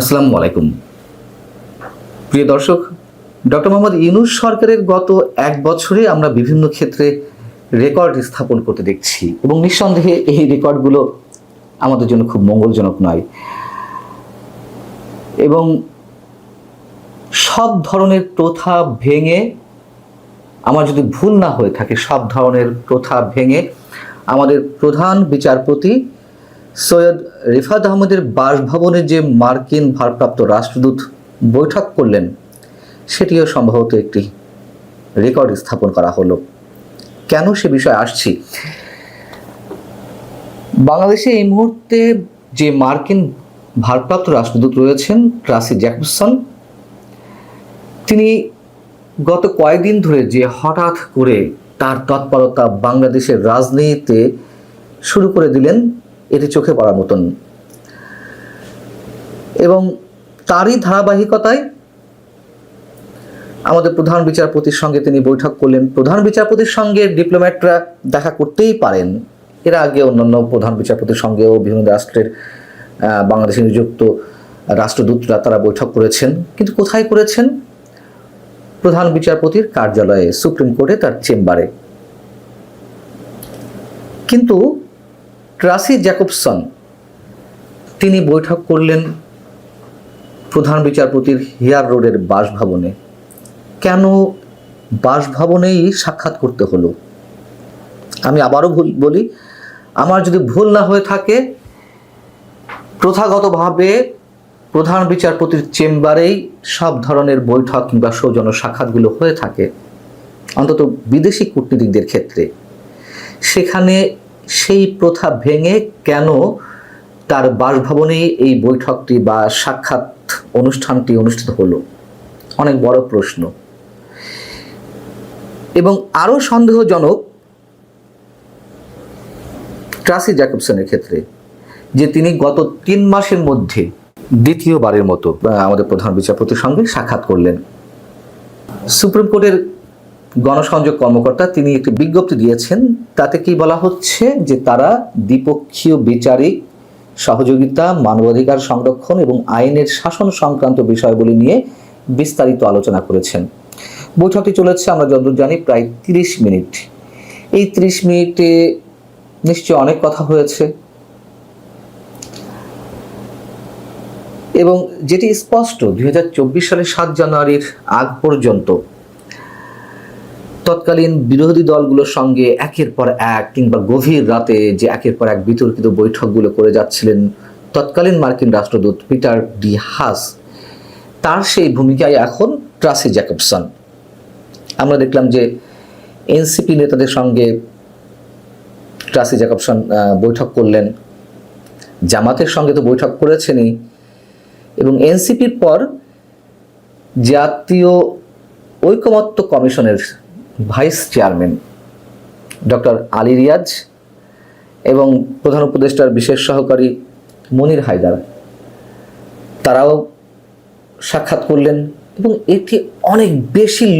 আসসালামু আলাইকুম। প্রিয় দর্শক, ডক্টর মোহাম্মদ ইউনুস সরকারের গত এক বছরে আমরা বিভিন্ন ক্ষেত্রে রেকর্ড স্থাপন করতে দেখছি এবং নিঃসন্দেহে এই রেকর্ডগুলো আমাদের জন্য খুব মঙ্গলজনক নয়। এবং সব ধরনের প্রথা ভেঙে, আমার যদি ভুল না হয়ে থাকে, সব ধরনের প্রথা ভেঙে আমাদের প্রধান বিচারপতি সৈয়দ রিফাত আহমেদের বাসভবনে যে মার্কিন ভারপ্রাপ্ত রাষ্ট্রদূত বৈঠক করলেন, সেটিও সম্ভবত একটি রেকর্ড স্থাপন করা হলো। কেন সে বিষয়ে আসছি? বাংলাদেশে এই মুহূর্তে যে মার্কিন ভারপ্রাপ্ত রাষ্ট্রদূত রয়েছেন, ট্রাসি জ্যাকবসন, তিনি গত কয়েকদিন ধরে যে হঠাৎ করে তার তৎপরতা বাংলাদেশের রাজনীতিতে শুরু করে দিলেন এটি চোখে পড়ার মতন। এবং তারই ধারাবাহিকতায় আমাদের প্রধান বিচারপতির সঙ্গে তিনি বৈঠক করলেন। প্রধান বিচারপতির সঙ্গে ডিপ্লোম্যাটরা দেখা করতেই পারেন। এর আগে অন্যান্য প্রধান বিচারপতির সঙ্গেও বিভিন্ন রাষ্ট্রের বাংলাদেশে নিযুক্ত রাষ্ট্রদূতরা তারা বৈঠক করেছেন। কিন্তু কোথায় করেছেন? প্রধান বিচারপতির কার্যালয়ে, সুপ্রিম কোর্টে, তার চেম্বারে। কিন্তু ট্রাসি জ্যাকবসন, তিনি বৈঠক করলেন প্রধান বিচারপতির হিয়ার রোডের বাসভবনে। কেন বাসভবনেই সাক্ষাৎ করতে হলো? আমি আবারও ভুল বলি, আমার যদি ভুল না হয়ে থাকে, প্রথাগতভাবে প্রধান বিচারপতির চেম্বারেই সব ধরনের বৈঠক কিংবা সৌজন্য সাক্ষাৎগুলো হয়ে থাকে, অন্তত বিদেশি কূটনীতিকদের ক্ষেত্রে। সেখানে সেই প্রথা ভেঙে কেন তার বাসভবনে এই বৈঠকটি বা সাক্ষাৎ অনুষ্ঠানটি অনুষ্ঠিত হলো? অনেক বড় প্রশ্ন। এবং আরও সন্দেহজনক ট্রাসি জ্যাকবসনের ক্ষেত্রে, যে তিনি গত তিন মাসের মধ্যে দ্বিতীয়বারের মতো আমাদের প্রধান বিচারপতির সঙ্গে সাক্ষাৎ করলেন। সুপ্রিম কোর্টের গণসংযোগ কর্মকর্তা তিনি একটি বিজ্ঞপ্তি দিয়েছেন। তাতে কি বলা হচ্ছে যে তারা দ্বিপক্ষীয় বিচারিক সহযোগিতা, মানবাধিকার সংরক্ষণ এবং আইনের শাসন সংক্রান্ত বিষয়গুলি নিয়ে বিস্তারিত আলোচনা করেছেন। বৈঠকটি চলেছে, আমরা যতদূর জানি, প্রায় তিরিশ মিনিট। এই তিরিশ মিনিটে নিশ্চয় অনেক কথা হয়েছে। এবং যেটি স্পষ্ট, দুই হাজার চব্বিশ সালের সাত জানুয়ারির আগ পর্যন্ত তৎকালীন বিরোধী দলগুলোর সঙ্গে একের পর এক কিংবা গভীর রাতে যে একের পর এক বিতর্কিত বৈঠকগুলো করে যাচ্ছিলেন তৎকালীন মার্কিন রাষ্ট্রদূত পিটার ডি হাস, তার সেই ভূমিকায় এখন ট্রাসি জ্যাকবসন। আমরা দেখলাম যে এনসিপি নেতাদের সঙ্গে ট্রাসি জ্যাকবসন বৈঠক করলেন। জামাতের সঙ্গে তো বৈঠক করেছেনই। এবং এনসিপির পর জাতীয় ঐকমত্য কমিশনের vice chairman doctor Ali Riaz এবং প্রধান উপদেষ্টার বিশেষ সহকারী মনির হায়দার। তারাও সাক্ষাৎ করলেন এবং এটি অনেক বেশি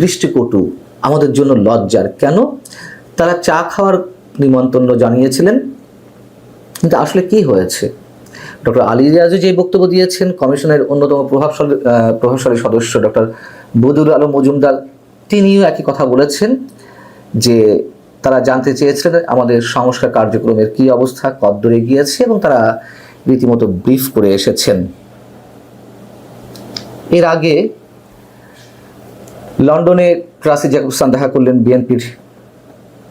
দৃষ্টিকটু আমাদের জন্য লজ্জার। কেন? তারা চা খাওয়ার নিমন্ত্রণ জানিয়েছিলেন, কিন্তু আসলে কি হয়েছে? ডক্টর আলী রিয়াজও যে বক্তব্য দিয়েছেন, কমিশনের অন্যতম প্রভাবশালী প্রভাবশালী সদস্য ডক্টর বদুল আলম মজুমদার তিনিও একই কথা বলেছেন যে তারা জানতে চেয়েছিলেন আমাদের সংস্কার কার্যক্রমের কি অবস্থা কদ্দূর গিয়েছে এবং তারা রীতিমতো ব্রিফ করে এসেছেন। এর আগে লন্ডনে ট্রাসি জ্যাকবসান দেখা করলেন বিএনপির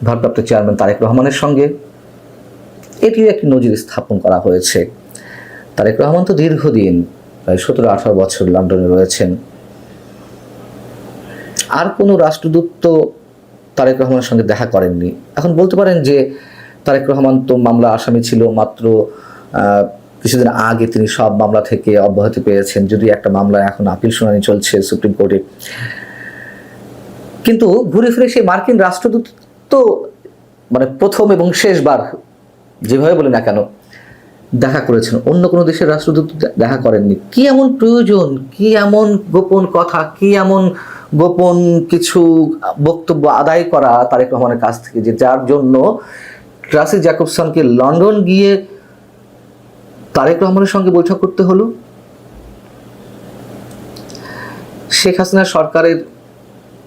ভারপ্রাপ্ত চেয়ারম্যান তারেক রহমানের সঙ্গে। এটিও একটি নজির স্থাপন করা হয়েছে। তারেক রহমান তো দীর্ঘদিন, প্রায় সতেরো আঠারো বছর লন্ডনে রয়েছেন। আর কোনো রাষ্ট্রদূত তো তারেক রহমানের সঙ্গে দেখা করেননি। এখন বলতে পারেন যে তারেক রহমান তো মামলা আসামি ছিল মাত্র কিছুদিন আগে তিনি সব মামলা থেকে অব্যাহতি পেয়েছেন যদি একটা মামলা এখন আপিল শুনানি চলছে সুপ্রিম কোর্টে। কিন্তু ঘুরে ফিরে সেই মার্কিন রাষ্ট্রদূত তো মানে প্রথম এবং শেষবার যেভাবে বলি না কেন দেখা করেছেন। অন্য কোনো দেশের রাষ্ট্রদূত দেখা করেননি। কি এমন প্রয়োজন? কি এমন গোপন কথা? কি এমন গোপন কিছু বক্তব্য আদায় করা তারেক রহমানের কাছ থেকে, যে যার জন্য ট্রাসি জ্যাকবসনকে লন্ডন গিয়ে তারেক রহমানের সঙ্গে বৈঠক করতে হলো। শেখ হাসিনা সরকারের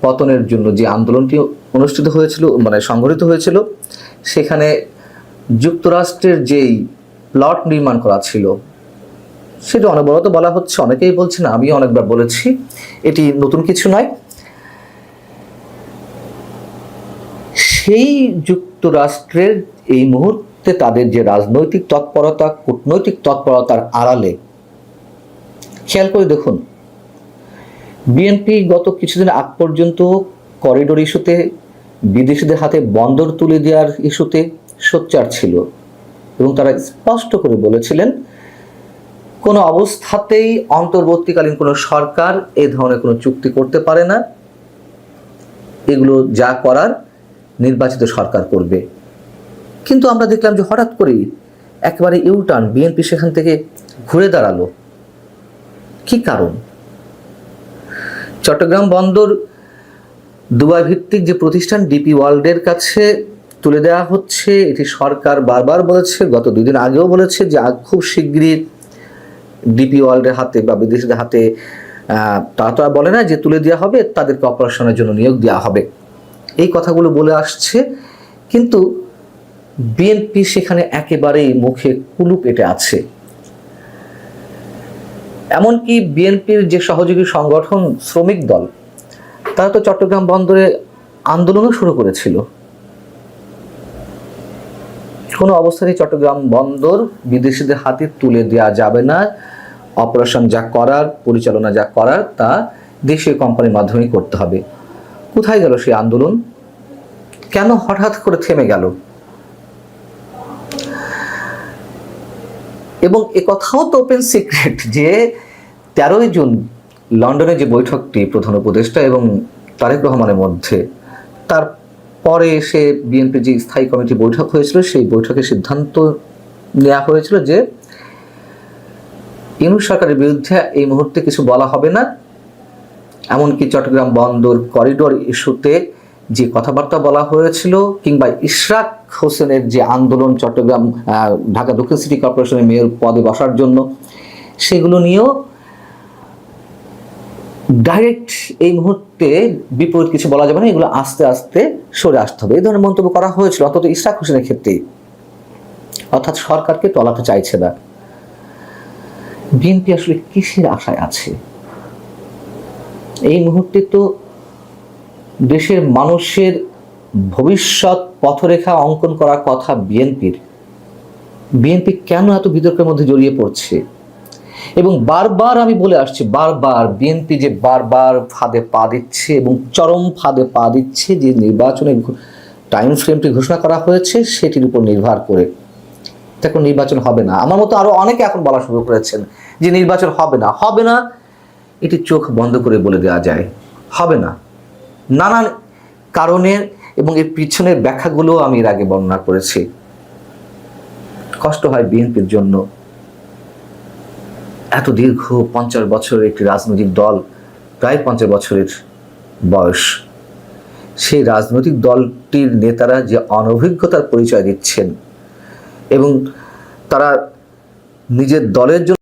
পতনের জন্য যে আন্দোলনটি অনুষ্ঠিত হয়েছিল মানে সংঘটিত হয়েছিল, সেখানে যুক্তরাষ্ট্রের যেই প্লট নির্মাণ করা ছিল, সেটা অনবরত বলা হচ্ছে, অনেকেই বলছেন আমি অনেকবার বলেছি, এটি নতুন কিছু নয়। সেই যুক্তরাষ্ট্রের এই মুহূর্তে তাদের যে রাজনৈতিক তৎপরতা, কূটনৈতিক তৎপরতার আড়ালে। খেয়াল করে দেখুন বিএনপি গত কিছুদিন আগ পর্যন্ত করিডোর ইস্যুতে বিদেশিদের হাতে বন্দর তুলে দেওয়ার ইস্যুতে সোচ্চার ছিল এবং তারা স্পষ্ট করে বলেছিলেন, কোনো অবস্থাতেই অন্তর্বর্তীকালীন কোনো সরকার এ ধরনের কোনো চুক্তি করতে পারে না। এগুলো যা করার নির্বাচিত সরকার করবে। কিন্তু আমরা দেখলাম যে হঠাৎ করেই একেবারে ইউটার্ন বিএনপি সেখান থেকে ঘুরে দাঁড়াল। কি কারণ? চট্টগ্রাম বন্দর দুবাই ভিত্তিক যে প্রতিষ্ঠান ডিপি ওয়ার্ল্ডের কাছে তুলে দেওয়া হচ্ছে, এটি সরকার বারবার বলেছে, গত দুই দিন আগেও বলেছে যে খুব শিগগিরই ডিপি ওয়ার্ল্ডের হাতে বা বিদেশিদের হাতে তারা তো বলে না যে তুলে দেওয়া হবে, তাদেরকে অপারেশনের জন্য নিয়োগ দেওয়া হবে। এই কথাগুলো বলে আসছে, কিন্তু বিএনপি সেখানে একেবারেই মুখে কুলু পেটে আছে। এমনকি বিএনপির যে সহযোগী সংগঠন শ্রমিক দল, তারা তো চট্টগ্রাম বন্দরে আন্দোলনও শুরু করেছিল। কোনো অবস্থাতেই চট্টগ্রাম বন্দর বিদেশিদের হাতে তুলে দেওয়া যাবে না। অপারেশন যা করার, পরিচালনা যা করার, তা দেশীয় কোম্পানির মাধ্যমেই করতে হবে। কোথায় গেল সেই আন্দোলন? কেন হঠাৎ করে থেমে গেল? এবং এ কথাও তো ওপেন সিক্রেট যে তেরোই জুন লন্ডনে যে বৈঠকটি প্রধান উপদেষ্টা এবং তারেক রহমানের মধ্যে, তার পরে এসে বিএনপি যে স্থায়ী কমিটি বৈঠক হয়েছিল, সেই বৈঠকে সিদ্ধান্ত নেওয়া হয়েছিল যে ইউনুস সরকারের বিরুদ্ধে এই মুহূর্তে কিছু বলা হবে না। এমনকি চট্টগ্রাম বন্দর করিডোর ইস্যুতে যে কথাবার্তা বলা হয়েছিল কিংবা ইশরাক হোসেনের যে আন্দোলন চট্টগ্রাম ঢাকা দক্ষিণ সিটি কর্পোরেশনের মেয়র পদে বসার জন্য, সেগুলো নিয়েও ডাইরেক্ট এই মুহূর্তে বিপরীত কিছু বলা যাবে না, এগুলো আস্তে আস্তে সরে আসতে হবে। এই ধরনের মন্তব্য করা হয়েছিল, অন্তত ইশরাক হোসেনের ক্ষেত্রে অর্থাৎ সরকারকে তলাতে চাইছে না। বিএনপি আসলে কিসের আশায় আছে? এই মুহূর্তে তো দেশের মানুষের ভবিষ্যৎ পথরেখা অঙ্কন করার কথা বিএনপির। বিএনপি কেন এত বিতর্কের মধ্যে জড়িয়ে পড়ছে? এবং বারবার আমি বলে আসছি, বারবার বিএনপি যে বারবার ফাঁদে পা দিচ্ছে এবং চরম ফাঁদে পা দিচ্ছে যে নির্বাচনের টাইম ফ্রেমটি ঘোষণা করা হয়েছে, সেটির উপর নির্ভর করে। দেখুন, নির্বাচন হবে না। আমার মতো আরও অনেকে এখন বলা শুরু করেছেন যে নির্বাচন হবে না। হবে না এটি চোখ বন্ধ করে বলে দেওয়া যায়। হবে না। নানান কারণের এবং এর পিছনের ব্যাখ্যাগুলো আমি এর আগে বর্ণনা করেছি। কষ্ট হয় বিএনপির জন্য। এত দীর্ঘ পঞ্চাশ বছরের একটি রাজনৈতিক দল, প্রায় পঞ্চাশ বছরের বয়স। সেই রাজনৈতিক দলটির নেতারা যে অনভিজ্ঞতার পরিচয় দিচ্ছেন এবং তারা নিজের দলের জন্য